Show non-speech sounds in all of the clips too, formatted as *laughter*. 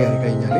കയറി കഴിഞ്ഞാൽ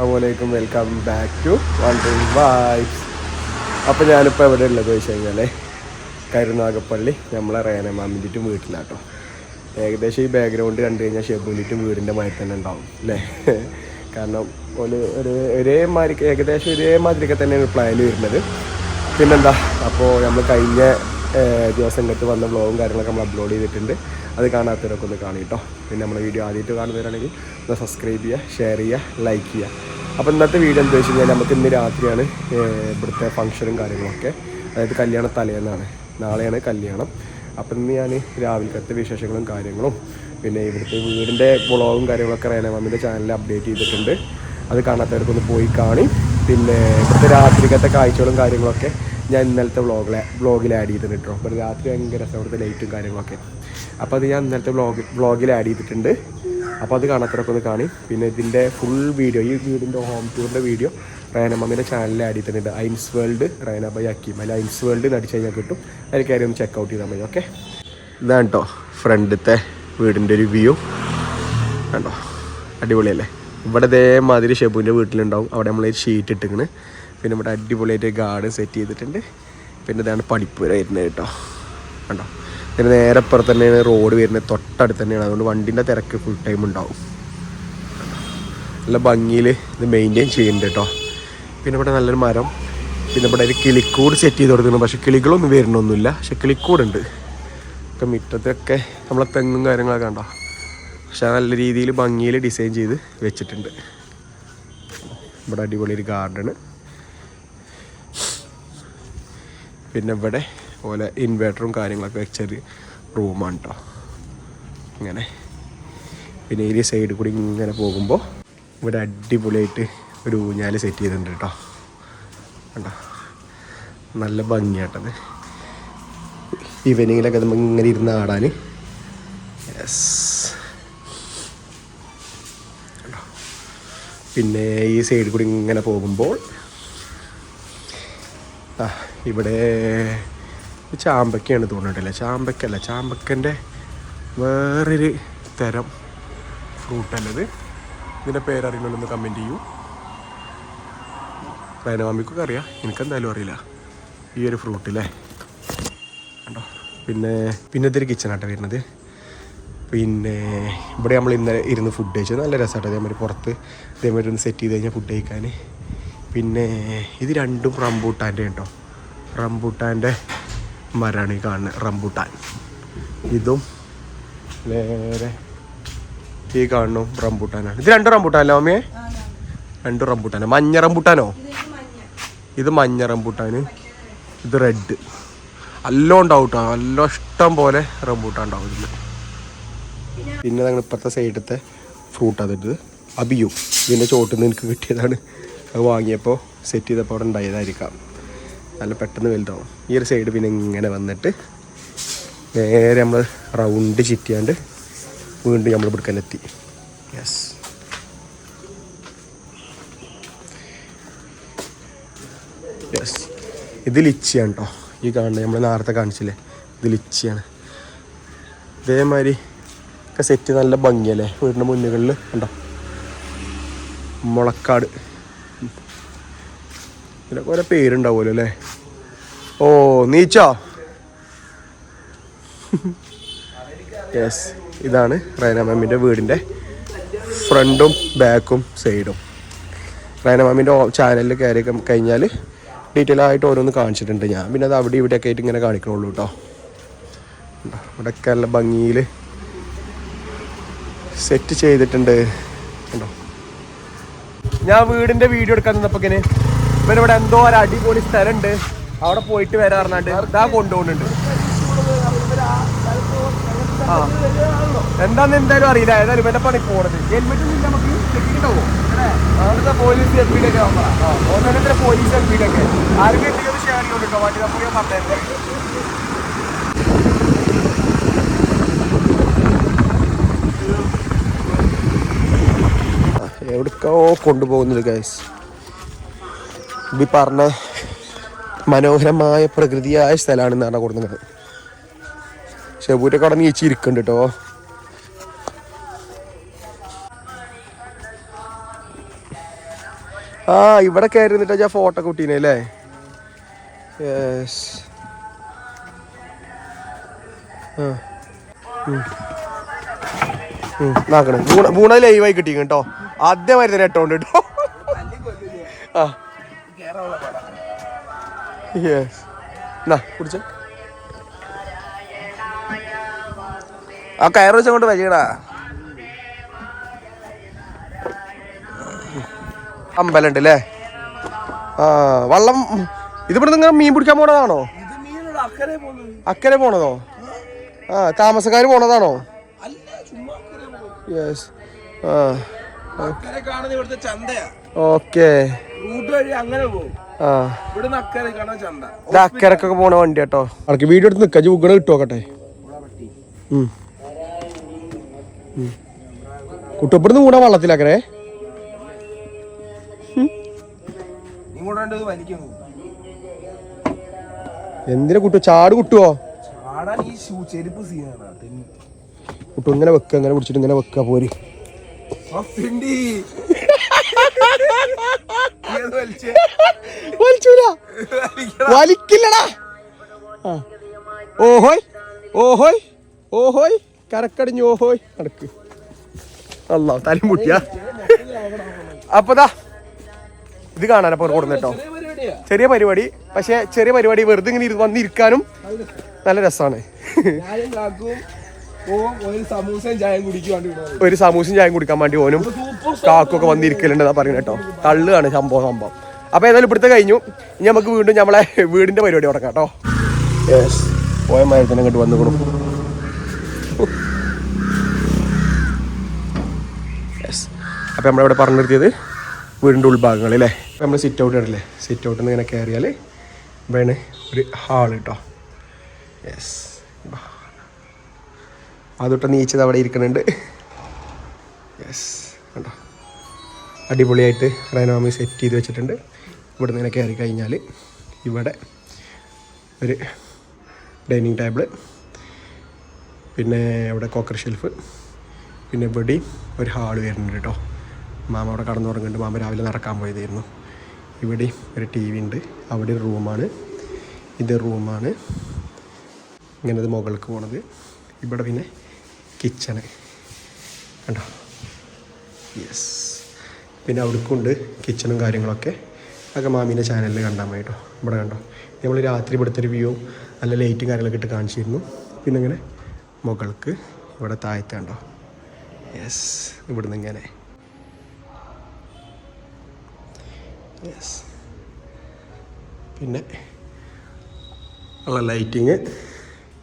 അസ്സാമലൈക്കും welcome back to wandering vibes. അപ്പോൾ ഞാനിപ്പോൾ എവിടെ ഉള്ളത് വെച്ച് കഴിഞ്ഞാൽ കരുനാഗപ്പള്ളി. നമ്മളെ റേന മാമിന്റെറ്റും വീട്ടിലാട്ടോ. ഏകദേശം ഈ ബാക്ക്ഗ്രൗണ്ട് കണ്ടു കഴിഞ്ഞാൽ ഷെബുലിറ്റും വീടിന്റെ മാതിരി തന്നെ ഉണ്ടാവും അല്ലേ? കാരണം ഒരു ഒരു ഒരേ മാതിരി ഏകദേശം ഒരേ മാതിരിയൊക്കെ തന്നെയാണ് പ്ലാൻ വരുന്നത്. പിന്നെന്താ അപ്പോൾ നമ്മൾ കഴിഞ്ഞ ദിവസം ഇങ്ങോട്ട് വന്ന വ്ളോഗും കാര്യങ്ങളൊക്കെ നമ്മൾ അപ്ലോഡ് ചെയ്തിട്ടുണ്ട്. അത് കാണാത്തവരൊക്കെ ഒന്ന് കാണും കേട്ടോ പിന്നെ നമ്മുടെ വീഡിയോ ആദ്യമായിട്ട് കാണുന്നവരാണെങ്കിൽ ഒന്ന് സബ്സ്ക്രൈബ് ചെയ്യുക ഷെയർ ചെയ്യുക ലൈക്ക് ചെയ്യുക. അപ്പോൾ ഇന്നത്തെ വീഡിയോ എന്താ വെച്ച് കഴിഞ്ഞാൽ നമുക്ക് ഇന്ന് രാത്രിയാണ് ഇവിടുത്തെ ഫംഗ്ഷനും കാര്യങ്ങളൊക്കെ. അതായത് കല്യാണ തലേന്നാണ്. നാളെയാണ് കല്യാണം. അപ്പം ഇന്ന് ഞാൻ രാവിലത്തെ വിശേഷങ്ങളും കാര്യങ്ങളും പിന്നെ ഇവിടുത്തെ വീടിന്റെ വ്ളോഗും കാര്യങ്ങളൊക്കെ റേനമാമിന്റെ ചാനലിൽ അപ്ഡേറ്റ് ചെയ്തിട്ടുണ്ട്. അത് കാണാത്തവർക്കൊന്ന് പോയി കാണി. പിന്നെ ഇവിടുത്തെ രാത്രിക്കത്തെ കാഴ്ചകളും കാര്യങ്ങളൊക്കെ ഞാൻ ഇന്നലത്തെ വ്ളോഗിലെ വ്ളോഗിൽ ആഡ് ചെയ്തിട്ടുണ്ട് കേട്ടോ അപ്പോൾ രാത്രി ഭയങ്കര രസം അവിടുത്തെ ലൈറ്റും കാര്യങ്ങളൊക്കെ. അപ്പോൾ അത് ഞാൻ ഇന്നലത്തെ ബ്ലോഗ് ബ്ലോഗിൽ ആഡ് ചെയ്തിട്ടുണ്ട്. അപ്പോൾ അത് കാണാത്തവരൊക്കെ ഒന്ന് കാണി. പിന്നെ ഇതിന്റെ ഫുൾ വീഡിയോ ഈ വീടിന്റെ ഹോം ടൂറിന്റെ വീഡിയോ റയനമ്മയുടെ ചാനലിൽ ആഡ് ചെയ്തിട്ടുണ്ട്. ഐൻസ് വേൾഡ് റയന ബൈ അക്കീം അല്ല ഐൻസ് വേൾഡ് എന്ന് അടിച്ച് കഴിഞ്ഞാൽ കിട്ടും. അതിൽ കയറി ഒന്ന് ചെക്ക് ഔട്ട് ചെയ്താൽ മതി ഓക്കെ ഇതാണ് കേട്ടോ ഫ്രണ്ടത്തെ വീടിന്റെ ഒരു വ്യൂ കണ്ടോ അടിപൊളിയല്ലേ? ഇവിടെ ഇതേമാതിരി ഷെബുവിന്റെ വീട്ടിലുണ്ടാവും. അവിടെ നമ്മൾ ഷീറ്റ് ഇട്ടിക്കണ് പിന്നെ ഇവിടെ അടിപൊളിയായിട്ട് ഗാർഡൻ സെറ്റ് ചെയ്തിട്ടുണ്ട്. പിന്നെ ഇതാണ് പഠിപ്പുര വരുന്നത് കേട്ടോ കണ്ടോ പിന്നെ നേരെ അപ്പുറത്ത് തന്നെയാണ് റോഡ് വരുന്നത്. തൊട്ടടുത്ത് തന്നെയാണ്. അതുകൊണ്ട് വണ്ടിന്റെ തിരക്ക് ഫുൾ ടൈം ഉണ്ടാവും. നല്ല ഭംഗിയിൽ ഇത് മെയിന്റെയിൻ ചെയ്യുന്നുണ്ട് കേട്ടോ. പിന്നെ ഇവിടെ നല്ലൊരു മരം. പിന്നെ ഇവിടെ ഒരു കിളിക്കൂട് സെറ്റ് ചെയ്ത് കൊടുക്കുന്നു പക്ഷെ കിളികളൊന്നും വരണമൊന്നുമില്ല പക്ഷെ കിളിക്കൂടുണ്ട്. ഒക്കെ മുറ്റത്തൊക്കെ നമ്മളെ തെങ്ങും കാര്യങ്ങളൊക്കെ ഉണ്ടോ പക്ഷെ നല്ല രീതിയിൽ ഭംഗിയിൽ ഡിസൈൻ ചെയ്ത് വെച്ചിട്ടുണ്ട്. ഇവിടെ അടിപൊളി ഒരു ഗാർഡൻ പിന്നെ ഇവിടെ പോലെ ഇൻവേർട്ടറും കാര്യങ്ങളൊക്കെ വെച്ചൊരു റൂമാണ് കേട്ടോ ഇങ്ങനെ. പിന്നെ ഈ സൈഡിൽ കൂടി ഇങ്ങനെ പോകുമ്പോൾ ഇവിടെ അടിപൊളിയായിട്ട് ഒരു ഊഞ്ഞാൽ സെറ്റ് ചെയ്തിട്ടുണ്ട് കേട്ടോ കണ്ടോ? നല്ല ഭംഗിയാട്ടത്. ഈവനിങ്ങിലൊക്കെ നമുക്ക് ഇങ്ങനെ ഇരുന്ന് ആടാൻ യെസ് പിന്നെ ഈ സൈഡിൽ കൂടി ഇങ്ങനെ പോകുമ്പോൾ ഇവിടെ ചാമ്പക്കയാണ് തോന്നിട്ടില്ല ചാമ്പക്കല്ല ചാമ്പക്കന്റെ വേറൊരു തരം ഫ്രൂട്ടല്ലത്. ഇതിന്റെ പേരറിയണമെന്ന് കമന്റ് ചെയ്യൂ. റൈനമാമിക്കൊക്കെ അറിയാം. എനിക്കെന്തായാലും അറിയില്ല. ഈ ഒരു ഫ്രൂട്ട് ഫ്രൂട്ടില്ലേ? കണ്ടോ? പിന്നെ പിന്നെ ഇതൊരു കിച്ചണാട്ടോ വരുന്നത്. പിന്നെ ഇവിടെ നമ്മൾ ഇന്നലെ ഇരുന്ന് ഫുഡ് കഴിച്ചത്. നല്ല രസമാട്ടോ. അതേമാതിരി പുറത്ത് ഇതേമാതിരി ഒന്ന് സെറ്റ് ചെയ്ത് കഴിഞ്ഞാൽ ഫുഡ് കഴിക്കാൻ. പിന്നെ ഇത് രണ്ടും റംബൂട്ടാന്റെ കേട്ടോ. റംബൂട്ടാന്റെ മരമാണ് ഈ കാണുന്നത് റംബൂട്ടാൻ. ഇതും നേരെ ഈ കാണുന്നു റംബൂട്ടാനാണ്. ഇത് രണ്ട് റംബൂട്ടാനല്ലോ അമ്മയെ രണ്ട് റംബൂട്ടാന. മഞ്ഞ റംബൂട്ടാനോ? ഇത് മഞ്ഞ റംബൂട്ടാന്. ഇത് റെഡ്. എല്ലാം ഉണ്ടാവും നല്ല ഇഷ്ടം പോലെ റംബൂട്ടാൻ ഉണ്ടാവും ഇതിൽ പിന്നെ ഞങ്ങൾ ഇപ്പോഴത്തെ സൈഡത്തെ ഫ്രൂട്ട് അതിട്ട് അബിയു. ഇതിന്റെ ചോട്ടിൽ നിന്ന് എനിക്ക് കിട്ടിയതാണ്. അത് വാങ്ങിയപ്പോൾ സെറ്റ് ചെയ്തപ്പോൾ അവിടെ ഉണ്ടായതായിരിക്കാം. നല്ല പെട്ടെന്ന് വലുതാവും. ഈ ഒരു സൈഡ് പിന്നെ ഇങ്ങനെ വന്നിട്ട് നേരെ നമ്മൾ റൗണ്ട് ചിറ്റിയാണ്ട് വീണ്ടും നമ്മൾ ഇവിടേക്കെത്തി യെസ് യെസ് ഇത് ലിച്ചിയാണ് കേട്ടോ ഈ കാണുന്നത് നമ്മൾ നേരത്തെ കാണിച്ചില്ലേ? ഇത് ലിച്ചിയാണ്. ഇതേമാതിരി ഒക്കെ സെറ്റ് നല്ല ഭംഗിയല്ലേ? വീടിന്റെ മുന്നുകളിൽ ഉണ്ടോ മുളക്കാട്. ഇതിനൊക്കെ ഓരോ പേരുണ്ടാവുമല്ലോ അല്ലേ? ഓ നീച്ച? യെസ് ഇതാണ് റൈന മാമിന്റെ വീടിന്റെ ഫ്രണ്ടും ബാക്കും സൈഡും. റൈന മാമിന്റെ ചാനലിൽ കയറി കഴിഞ്ഞാൽ ഡീറ്റെയിൽ ആയിട്ട് ഓരോന്ന് കാണിച്ചിട്ടുണ്ട്. ഞാൻ പിന്നെ അത് അവിടെ ഇവിടെയൊക്കെ ആയിട്ട് ഇങ്ങനെ കാണിക്കണുള്ളൂ കേട്ടോ ഇവിടെ നല്ല ഭംഗിയിൽ സെറ്റ് ചെയ്തിട്ടുണ്ട്. കേട്ടോ ഞാൻ വീടിന്റെ വീഡിയോ എടുക്കാൻ നിന്നപ്പോൾ ഇവനിവിടെ എന്തോ ഒരു അടിപൊളി സ്ഥലമുണ്ട് അവിടെ പോയിട്ട് വരാൻ പറഞ്ഞാണ്ട് ഇതാ കൊണ്ടുപോകുന്നുണ്ട്. ആ. എന്താന്ന് എന്തായാലും അറിയില്ല. ഏതായാലും ഇവന്റെ പണി പോണത്. ഹെൽമെറ്റ് ഒന്നും നമുക്ക്. കിട്ടിയിട്ടുണ്ടാവോ അവിടുത്തെ പോലീസ് എൽ പിയിലൊക്കെ ഓരോരുത്തരെ പോലീസ് എൽ ഒക്കെ. ആരും കിട്ടിയത് ഷെയർ ചെയ്തോട്ടോ വണ്ടി നമുക്ക് ഞാൻ പറഞ്ഞത് എവിടേക്കോ കൊണ്ടുപോകുന്നത് ഗൈസ് ഈ പറഞ്ഞ മനോഹരമായ പ്രകൃതിയായ സ്ഥലമാണ് എന്നാണ് കൊടുക്കുന്നത്. അവിടെ നീച്ചി ഇരിക്കുന്നുണ്ട് കേട്ടോ ആ ഇവിടെ കയറി നിന്നിട്ട് ഞാൻ ഫോട്ടോ കുട്ടീനെ അല്ലേ? യെസ് മൂണ ലൈവായി കിട്ടി കേട്ടോ ആദ്യമായി കേട്ടോ ആ. യെസ് എന്നാ കുടിച്ചോ. ആ കയറ് വെച്ച് അങ്ങോട്ട് വരികടാ അമ്പലണ്ട് അല്ലേ ആ വള്ളം ഇതിവിടെ നിങ്ങൾ മീൻ പിടിക്കാൻ പോണതാണോ? അക്കരെ പോണതോ. ആ താമസക്കാർ പോണതാണോ? യെസ് ആ. ഓക്കെ അക്കരക്കൊക്കെ പോണ വണ്ടി കേട്ടോ. അവർക്ക് വീഡിയോ എടുത്ത് നിൽക്കാം ജുഗണ കിട്ടുമോക്കട്ടെ കുട്ടപ്പെടുന്ന് കൂടാ വള്ളത്തിലാക്കരേ എന്തിനാ കുട്ടു ചാട് കുട്ടുവോ? കുട്ടു ഇങ്ങനെ വെക്ക ഇങ്ങനെ പിടിച്ചിട്ട് ഇങ്ങനെ വെക്ക പോര്. വലിച്ചൂല. വലിക്കില്ലടാ. ഓഹോയ്. ഓഹോയ്. ഓഹോയ്. കരക്കടിഞ്ഞു ഓഹോയ്. നടക്ക്. അല്ല തലയും മുട്ടിയ അപ്പതാ ഇത് കാണാൻ കൊടുന്നിട്ടോ ചെറിയ കേട്ടോ. ചെറിയ പരിപാടി. പക്ഷെ ചെറിയ പരിപാടി വെറുതെ ഇങ്ങനെ വന്നിരിക്കാനും നല്ല രസമാണ് ഒരു സമൂസയും ചായം കുടിക്കാൻ വേണ്ടി ഓനും കാക്കൊക്കെ വന്നിരിക്കലുണ്ട് എന്നാ പറയുന്നത് കേട്ടോ. തള്ളുകയാണ് സംഭവം സംഭവം. അപ്പൊ ഏതായാലും ഇവിടുത്തെ കഴിഞ്ഞു. ഇനി നമുക്ക് വീണ്ടും നമ്മളെ വീടിന്റെ പരിപാടി തുടക്കാം കേട്ടോ. യെസ് പോയ മാതിരി തന്നെ ഇങ്ങോട്ട് വന്നു കൊടുക്കും യെസ് അപ്പം നമ്മളിവിടെ പറഞ്ഞു നിർത്തിയത് വീടിന്റെ ഉൾഭാഗങ്ങൾ അല്ലേ? നമ്മൾ സിറ്റ് ഔട്ട് ഇടല്ലേ സിറ്റ് ഔട്ടിൽ നിന്ന് ഇങ്ങനെ കയറിയാൽ ഇവിടെയാണ് ഒരു ഹാൾ കേട്ടോ യെസ് അതൊട്ട് നീച്ചത് അവിടെ ഇരിക്കുന്നുണ്ട്. യെസ് കണ്ടോ? അടിപൊളിയായിട്ട് റൈനോമി സെറ്റ് ചെയ്ത് വെച്ചിട്ടുണ്ട്. ഇവിടെ നിന്ന് കയറി കഴിഞ്ഞാൽ ഇവിടെ ഒരു ഡൈനിങ് ടേബിൾ പിന്നെ ഇവിടെ കോക്കർ ഷെൽഫ് പിന്നെ ഇവിടെ ഒരു ഹാൾ വരുന്നുണ്ട് കേട്ടോ. മാമ അവിടെ കടന്നു തുടങ്ങുന്നുണ്ട്. മാമ രാവിലെ നടക്കാൻ പോയതായിരുന്നു. ഇവിടെ ഒരു ടി വി ഉണ്ട്. അവിടെ ഒരു റൂമാണ് ഇത് റൂമാണ് ഇങ്ങനെ മുകൾക്ക് പോണത്. ഇവിടെ പിന്നെ കിച്ചണ് കണ്ടോ? യെസ് പിന്നെ അവിടേക്കുണ്ട് കിച്ചണും കാര്യങ്ങളൊക്കെ. അതൊക്കെ മാമീന്റെ ചാനലിൽ കണ്ടാൽ മതി കേട്ടോ. ഇവിടെ കണ്ടോ? നമ്മൾ രാത്രി ഇവിടുത്തെ ഒരു വ്യൂ നല്ല ലൈറ്റും കാര്യങ്ങളൊക്കെ ഇട്ട് കാണിച്ചിരുന്നു. പിന്നെ ഇങ്ങനെ മുകൾക്ക് ഇവിടെ താഴത്ത് കണ്ടോ? യെസ് ഇവിടുന്ന് ഇങ്ങനെ. യെസ് പിന്നെ ഉള്ള ലൈറ്റിങ്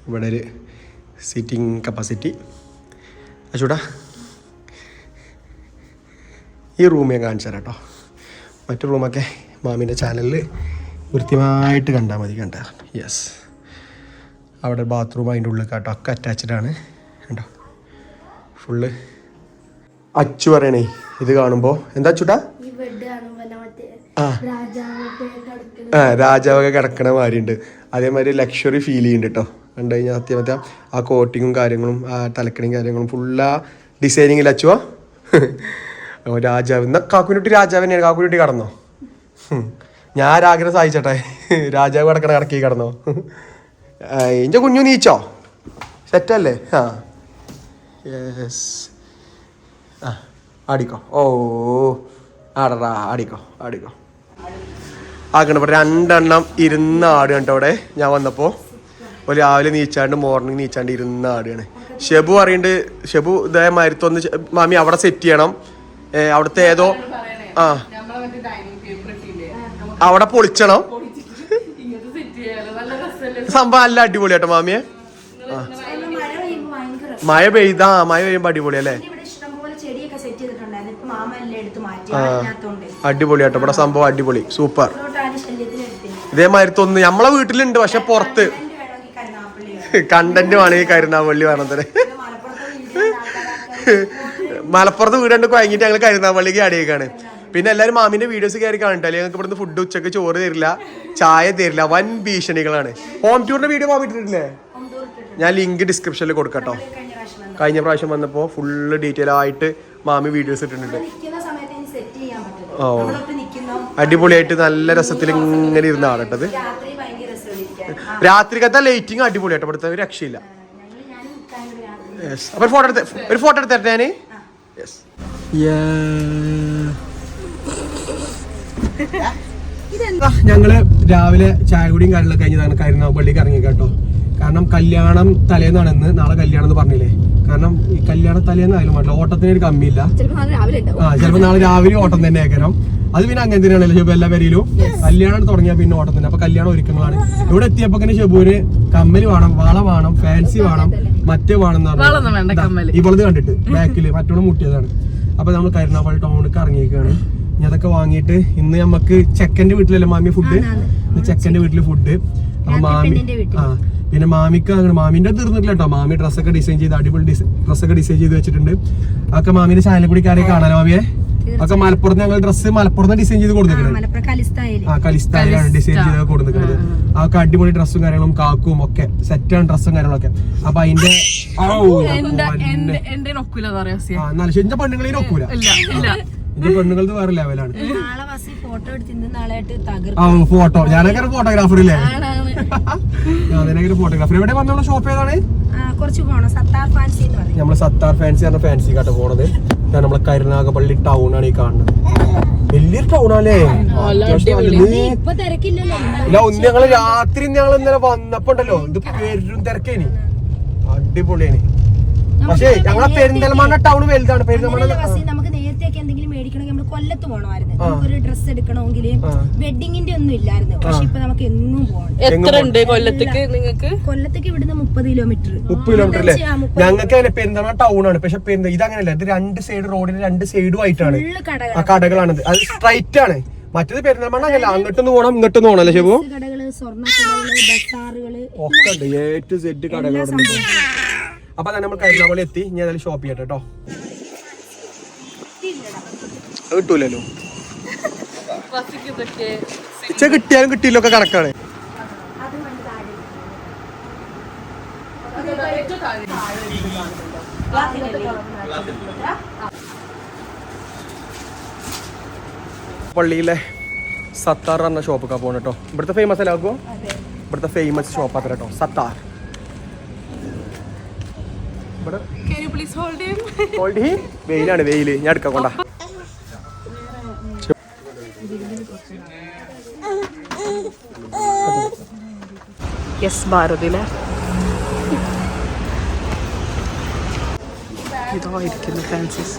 ഇവിടെ ഒരു സീറ്റിംഗ് കപ്പാസിറ്റി അച്ചൂടാ ഈ റൂം ഞാൻ കാണിച്ചു തരാം കേട്ടോ മറ്റു റൂമൊക്കെ മാമിന്റെ ചാനലിൽ വൃത്തിയായിട്ട് കണ്ടാൽ മതി കണ്ട. യെസ് അവിടെ ബാത്റൂം അതിന്റെ ഉള്ളിൽ കേട്ടോ. ഒക്കെ അറ്റാച്ച്ഡ് ആണ്. കണ്ടോ? ഫുള്ള് അച്ചു പറയണേ ഇത് കാണുമ്പോൾ എന്താ അച്ചുട്ടാ? കിടക്കുന്ന ആ. രാജാവൊക്കെ കിടക്കണ മാതിരി ഉണ്ട് അതേമാതിരി ലക്ഷറി ഫീൽ ചെയ്യുന്നുണ്ട് കേട്ടോ. കണ്ടു കഴിഞ്ഞാൽ സത്യം മറ്റേ ആ കോട്ടിങ്ങും കാര്യങ്ങളും ആ തലക്കണിയും കാര്യങ്ങളും ഫുള്ളാ ഡിസൈനിങ്ങിൽ അച്ചുവാ. രാജാവ്. എന്നാ കാക്കുനുട്ടി രാജാവ് തന്നെയാണ്. കാക്കുനുട്ടി കടന്നോ. ഞാൻ ആഗ്രഹം സഹായിച്ചട്ടെ രാജാവ് കിടക്കണ കിടക്കി കടന്നോ? എന്റെ കുഞ്ഞു നീച്ചോ? സെറ്റല്ലേ ആ. യെസ് ആ ആടിക്കോ. ഓ ആടടാ ആടിക്കോ ആടിക്കോ. ആ ഇവിടെ രണ്ടെണ്ണം ഇരുന്ന് ആട് കണ്ടോ അവിടെ ഞാൻ വന്നപ്പോൾ ഒരു രാവിലെ നീച്ചാണ്ട് മോർണിംഗ് നീച്ചാണ്ട് ഇരുന്ന ആടുകയാണ് ഷെബു അറിയണ്ട് ഷെബു ഇതായ മരുത്തൊന്ന് മാമി അവിടെ സെറ്റ് ചെയ്യണം. അവിടുത്തെ ഏതോ ആ. അവിടെ പൊളിച്ചണം. സംഭവം നല്ല അടിപൊളിയാട്ടോ മാമിയെ. മഴ പെയ്താ മഴ പെയ്യുമ്പോ അടിപൊളി അല്ലേ? അടിപൊളി കേട്ടോ ഇവിടെ സംഭവം അടിപൊളി. സൂപ്പർ. ഇതേമാതിരി തോന്നുന്നു നമ്മളെ വീട്ടിലുണ്ട് പക്ഷെ പുറത്ത്. കണ്ടന്റ് ഈ കരുനാവള്ളി പറഞ്ഞത് മലപ്പുറത്തെ വീട് കണ്ട് കഴിഞ്ഞിട്ട് ഞങ്ങൾ കരുനാവള്ളിക്ക് അടിയേക്കാണ് പിന്നെ എല്ലാവരും മാമിന്റെ വീഡിയോസ് കയറി കാണട്ടെ അല്ലെങ്കിൽ ഞങ്ങൾക്ക് ഇവിടുന്ന് ഫുഡ് ഉച്ചയ്ക്ക് ചോറ് തരില്ല ചായ തരില്ല വൻ ഭീഷണികളാണ്. ഹോം ടൂറിന്റെ വീഡിയോ മാമി ഇട്ടിട്ടില്ലേ? ഞാൻ ലിങ്ക് ഡിസ്ക്രിപ്ഷനിൽ കൊടുക്കട്ടോ. കഴിഞ്ഞ പ്രാവശ്യം വന്നപ്പോ വന്നപ്പോൾ ഫുള്ള് ഡീറ്റെയിൽ ആയിട്ട് മാമി വീഡിയോസ് ഇട്ടിട്ടുണ്ട്. ഓ. അടിപൊളിയായിട്ട് നല്ല രസത്തിൽ ഇങ്ങനെ ഇരുന്നാണ് രസമായിരിക്കും രാത്രിക്കത്തെ ലൈറ്റിംഗ് അടിപൊളിയാട്ടോ ഇവിടുത്തെ ഒരു രക്ഷയില്ല. യെസ് അപ്പൊ ഒരു ഫോട്ടോ എടുത്ത് ഒരു ഫോട്ടോ എടുത്ത് തരട്ടെ ഞാൻ? യെസ് ഞങ്ങൾ രാവിലെ ചായ കുടിയും കാര്യങ്ങളൊക്കെ കഴിഞ്ഞതാണ്. കരുനാഗപ്പള്ളിക്ക് ഇറങ്ങി കേട്ടോ. കാരണം കല്യാണം തലേന്നാണ് ഇന്ന്. നാളെ കല്യാണം എന്ന് പറഞ്ഞില്ലേ. കാരണം ഈ കല്യാണ തലേന്നായാലും ഓട്ടത്തിന് ഒരു കമ്മിയില്ല. ആ ചിലപ്പോ നാളെ രാവിലെ ഓട്ടം തന്നെ ആക്കണം അത് പിന്നെ അങ്ങനെ തന്നെയാണല്ലോ ഷെബു എല്ലാ പേരിലും കല്യാണം തുടങ്ങിയ പിന്നെ ഓട്ടം തന്നെ. അപ്പൊ കല്യാണം ഒരുക്കങ്ങളാണ് ഇവിടെ എത്തിയപ്പോ ഷെബുവിന് കമ്മൽ വേണം വള വേണം ഫാൻസി വേണം മറ്റേ വേണം എന്ന്. ഇവളത് കണ്ടിട്ട് *laughs* ബാക്കിൽ മറ്റോൾ മുട്ടിയതാണ്. അപ്പൊ നമ്മൾ കരുനാഗപ്പള്ളി ടൗണിലേക്ക് ഇറങ്ങിയേക്കാണ് ഞാൻ അതൊക്കെ വാങ്ങിയിട്ട് ഇന്ന് നമുക്ക് ചെക്കന്റെ വീട്ടിലല്ലേ മാമി ഫുഡ് ചെക്കന്റെ വീട്ടിൽ ഫുഡ് അപ്പൊ മാമി ആ പിന്നെ മാമിക്ക് അങ്ങനെ മാമിന്റെ തീർന്നിട്ടില്ല കേട്ടോ. മാമി ഡ്രസ്സൊക്കെ ഡിസൈൻ ചെയ്ത് അടിപൊളി ഡ്രസ്സൊക്കെ ഡിസൈൻ ചെയ്ത് വെച്ചിട്ടുണ്ട്. അതൊക്കെ മാമിന്റെ ചാനലിൽ കൂടി കാര്യം കാണാനോ മാമിയെ? ഒക്കെ മലപ്പുറത്ത് ഞങ്ങൾ ഡ്രസ്സ് മലപ്പുറത്ത് ഡിസൈൻ ചെയ്ത് കൊടുത്തിട്ടുണ്ട് ആ കലിസ്ഥാനിലാണ് ഡിസൈൻ ചെയ്ത് കൊടുക്കുന്നത് അതൊക്കെ അടിപൊളി ഡ്രസ്സും കാര്യങ്ങളും കാക്കും ഒക്കെ. സെറ്റാണ് ഡ്രസ്സും കാര്യങ്ങളൊക്കെ. അപ്പൊ അതിന്റെ എന്നാലും പെണ്ണുങ്ങളെ ഇല്ല എന്റെ പെണ്ണുങ്ങളത് വേറെ ലെവലാണ് ആ ഫോട്ടോ ഞാനൊക്കെ ഫോട്ടോഗ്രാഫർ ഇല്ലേ? *laughs* ഞാനൊക്കെ ഫോട്ടോഗ്രാഫർ എവിടെ വന്നുള്ള ഷോപ്പ് ഏതാണ്? കുറച്ച് പോണം. സത്താർ ഫാൻസി എന്ന് നമ്മൾ സത്താർ ഫാൻസി പറഞ്ഞ ഫാൻസി കാട്ടോ പോണത്. നമ്മളെ കരുനാഗപ്പള്ളി ടൗൺ ആണ് ഈ കാണുന്നത്. വലിയൊരു ടൗൺ ആണല്ലേ? ഇല്ല ഒന്ന് ഞങ്ങൾ രാത്രി ഞങ്ങൾ ഇന്നലെ വന്നപ്പോ ഉണ്ടല്ലോ ഇത് പെരും തിരക്കേനി. അടിപൊളിയാണ് പക്ഷേ ഞങ്ങളെ പെരിന്തൽമണ്ണ ടൗൺ വലുതാണ്. പെരിന്തൽമണ്ണ കൊല്ലത്ത് പോണമായിരുന്നു. നമുക്കൊരു ഡ്രസ് എടുക്കണമെങ്കിൽ. വെഡിങ്ങിന്റെ ഒന്നും ഇല്ലായിരുന്നു. പക്ഷെ ഇപ്പൊ നമുക്ക് എങ്ങും പോകണം എത്ര ഉണ്ട് കൊല്ലത്തേക്ക് നിങ്ങൾക്ക്? കൊല്ലത്തേക്ക് ഇവിടുന്ന് മുപ്പത് കിലോമീറ്റർ മുപ്പത് കിലോമീറ്റർ അല്ലേ? ഞങ്ങൾക്ക് അങ്ങനെ പെരിന്തൽമണ്ണ ടൗൺ ആണ്. പക്ഷെ പെരിന്ത ഇതങ്ങനെയല്ല ഇത് രണ്ട് സൈഡ് റോഡിന് രണ്ട് സൈഡും ആയിട്ടാണ്. ആ കടകളാണ് അത് സ്ട്രൈറ്റ് ആണ്. മറ്റേത് പെരിന്തൽമണ്ണ അങ്ങോട്ട് അങ്ങോട്ടൊന്ന് പോകണം ഇങ്ങോട്ടൊന്ന് പോകണം അല്ലേ ശിവു കടകൾ ഒക്കെ ഉണ്ട്. എ ടു സെഡ് കടകളുണ്ട് അപ്പൊ തന്നെ നമ്മൾ പോലെ എത്തി. ഞാൻ ഷോപ്പ് ചെയ്യട്ടെ കേട്ടോ. കിട്ടൂലല്ലോ. ഇതൊക്കെ ഇച്ച കിട്ടിയാലും കിട്ടിയില്ലോ ഒക്കെ കണക്കാണ്. പള്ളിയിലെ സത്താർ എന്ന ഷോപ്പൊക്കെ പോകണം കേട്ടോ ഇവിടുത്തെ ഫേമസ് അല്ല ആക്കുമോ ഇവിടുത്തെ ഫേമസ് ഷോപ്പ് അത്ര കേട്ടോ സത്താർ. ഇവിടെ Can please hold him? hold he? വെയിലാണ് വെയിൽ. ഞാൻ എടുക്കാം കൊണ്ടാ. യെസ് ഭാരതിലെ ഇതായിരിക്കുന്നു ഫാൻസീസ്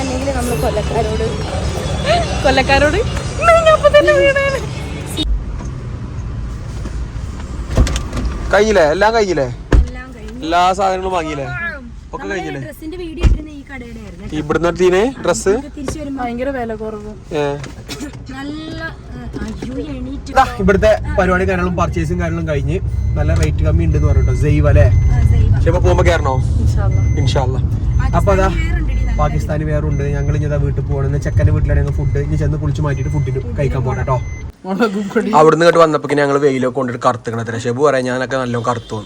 അല്ലെങ്കിൽ നമ്മൾ കൊല്ലക്കാരോട്. കൊല്ലക്കാരോട്? കഴിഞ്ഞില്ലേ എല്ലാം കഴിഞ്ഞില്ലേ എല്ലാം സാധനങ്ങളും വാങ്ങിയില്ലേ? ഒക്കെ കഴിഞ്ഞില്ലേ? ഇവിടുന്ന് എടുത്തീനെ ഡ്രസ് തിരിച്ചു വരുമ്പോ ഭയങ്കര വില കുറവ്. നല്ല അയ്യോ എണീറ്റ് ഇവിടുത്തെ പരിപാടി കാര്യങ്ങളും പർച്ചേസും കാര്യങ്ങളും കഴിഞ്ഞ് നല്ല റേറ്റ് കമ്മി ഉണ്ട് എന്ന് പറഞ്ഞിട്ടോ. ജൈവ് അല്ലേ. പക്ഷെ ഇപ്പൊ പോകുമ്പോ കയറണോ ഇൻഷാല്ലാ ഇൻഷാല്ല അപ്പൊ അതാ വേറുണ്ടെടി വേറെ പാകിസ്ഥാനി വേറുണ്ട്. ഞങ്ങൾ ഇനി വീട്ടിൽ പോകണം ചെക്കന്റെ വീട്ടിലാണെങ്കിൽ ഫുഡ് ഇനി ചെന്ന് കുളിച്ച് മാറ്റിയിട്ട് ഫുഡിന് കഴിക്കാൻ പോകണം കേട്ടോ. അവിടുന്ന് ഇങ്ങോട്ട് വന്നപ്പോ ഞങ്ങൾ വെയിലൊക്കെ കൊണ്ടിട്ട് കറുത്തിക്കണത് ഷെബു പറയാൻ ഞാനൊക്കെ നല്ല കറുത്തു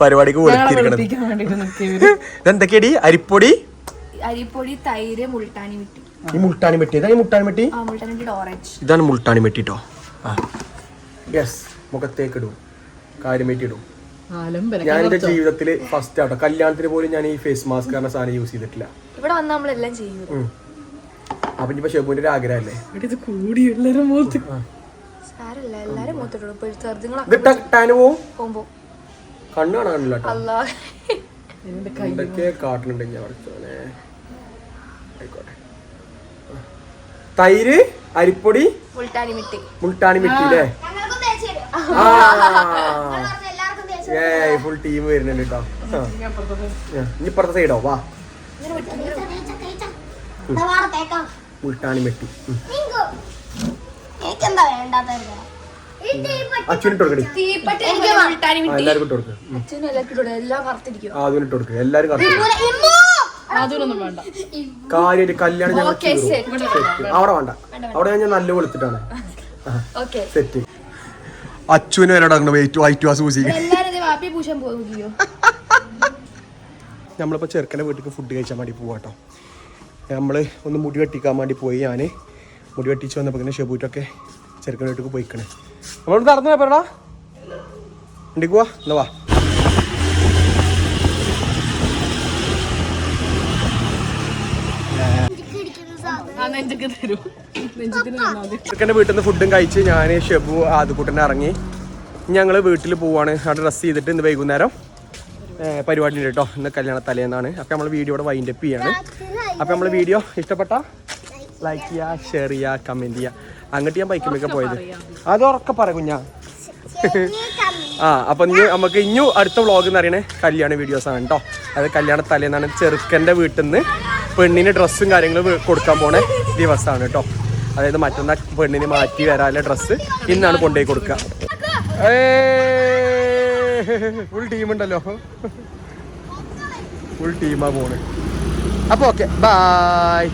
പരിപാടിക്ക് *laughs* വെളുത്തിരിക്കണത്. *laughs* ഇതെന്തൊക്കെയടി? അരിപ്പൊടി? അരിപ്പൊടി തൈര് മുൾട്ടാണി വിട്ടി ഈ മുൾട്ടാണി മെട്ടി. ഇതാ ഈ മുൾട്ടാണി മെട്ടി? ആ മുൾട്ടാണി വിട്ടിട്ട് ഓറഞ്ച് ഇതാണ് മുൾട്ടാണി മെട്ടിട്ടോ ആ. യെസ് മുഖത്തേക്ക് ഇടും. കാര്യം ആലമ്പര ഞാൻ എന്റെ ജീവിതത്തിൽ ഫസ്റ്റ് ആട്ടോ. കല്യാണത്തിന് പോലും ഞാൻ ഈ ഫേസ് മാസ്ക് പറഞ്ഞ സാധനം യൂസ് ചെയ്തിട്ടില്ല. ഇവിടെ വന്ന് നമ്മളെല്ലാം ചെയ്യും. അപ്പൊ ഇനിയിപ്പോ ഷെബുവിന്റെ ഒരു ആഗ്രഹമല്ലേ? ഇത് കൂടി എല്ലാരും മൂത്ത് സാരല്ല മൂത്തിട്ടുള്ളൂ കണ്ണ് കാണാനില്ല അല്ലാ പഠിച്ചോനെ ആയിക്കോട്ടെ. തൈര് അരിപ്പൊടി മുൾട്ടാനി മിട്ടി. തേച്ച് തരും. ആ. ഫുൾ ടീം വരുന്നുണ്ട് കേട്ടോ ഇനി ഇപ്പുറത്തെ സൈഡോ വാ. ഉൾട്ടാണി വെട്ടി അച്ഛനിട്ട് കൊടുക്കടി. എല്ലാവർക്കും ഇട്ട് ഇട്ടു എല്ലാരും കാര്യമായിട്ട് കല്യാണം ഞങ്ങൾ അവിടെ വേണ്ട. അവിടെ ഞാൻ നല്ല വെളുത്തിട്ടാണ്. ഓക്കെ സെറ്റ് അച്ഛനും വരോടാണ് വെയിറ്റ് വൈറ്റ് വാസ് ഊസി വാപ്പി പൂശാൻ പോകുകയോ നമ്മളിപ്പോൾ ചെറുക്കന്റെ വീട്ടിലേക്ക് ഫുഡ് കഴിച്ചാൽ വേണ്ടി പോവാട്ടോ നമ്മൾ ഒന്ന് മുടി വെട്ടിക്കാൻ വേണ്ടി പോയി ഞാൻ മുടി വെട്ടിച്ച് വന്നപ്പോൾ ഇങ്ങനെ ഷെബൂറ്റൊക്കെ ചെറുക്കന്റെ വീട്ടിലേക്ക് പോയിക്കണേ. നമ്മളോട് നടന്നു പറയടാ ഉണ്ടിക്കുവാ എന്നാ വാ. ചെറുക്കന്റെ വീട്ടിൽ നിന്ന് ഫുഡും കഴിച്ച് ഞാൻ ഷെബു ആദ്യക്കൂട്ടനെ ഇറങ്ങി. ഞങ്ങൾ വീട്ടിൽ പോവാണ്. അവിടെ ഡ്രസ്സ് ചെയ്തിട്ട് ഇന്ന് വൈകുന്നേരം പരിപാടി ഉണ്ട് കേട്ടോ ഇന്ന് കല്യാണ തലേന്നാണ്. അപ്പോൾ നമ്മൾ വീഡിയോ വൈൻഡ് അപ്പ് ചെയ്യാണ്. അപ്പോൾ നമ്മൾ വീഡിയോ ഇഷ്ടപ്പെട്ട ലൈക്ക് ചെയ്യുക ഷെയർ ചെയ്യുക കമന്റ് ചെയ്യുക അങ്ങോട്ട് ഞാൻ ബൈക്കിലൊക്കെ പോയത്. അത് ഉറക്കെ പറ കുഞ്ഞാ. ആ അപ്പൊ ഇനി നമുക്ക് ഇനി അടുത്ത വ്ളോഗ് എന്ന് പറയണേ കല്യാണ വീഡിയോസ് ആണ് കേട്ടോ അത് കല്യാണ തലേന്നാണ് ചെറുക്കന്റെ വീട്ടിൽ നിന്ന് പെണ്ണിന് ഡ്രസ്സും കാര്യങ്ങളും കൊടുക്കാൻ പോണ ദിവസമാണ് കേട്ടോ അതായത് മറ്റന്നാൾ പെണ്ണിന് മാറ്റി വരാനുള്ള ഡ്രസ്സ് ഇന്നാണ് കൊണ്ടുപോയി കൊടുക്കുക ഫുൾ ടീം ഉണ്ടല്ലോ. ഫുൾ ടീമാ പോണ്. അപ്പൊ ഓക്കെ ബായ്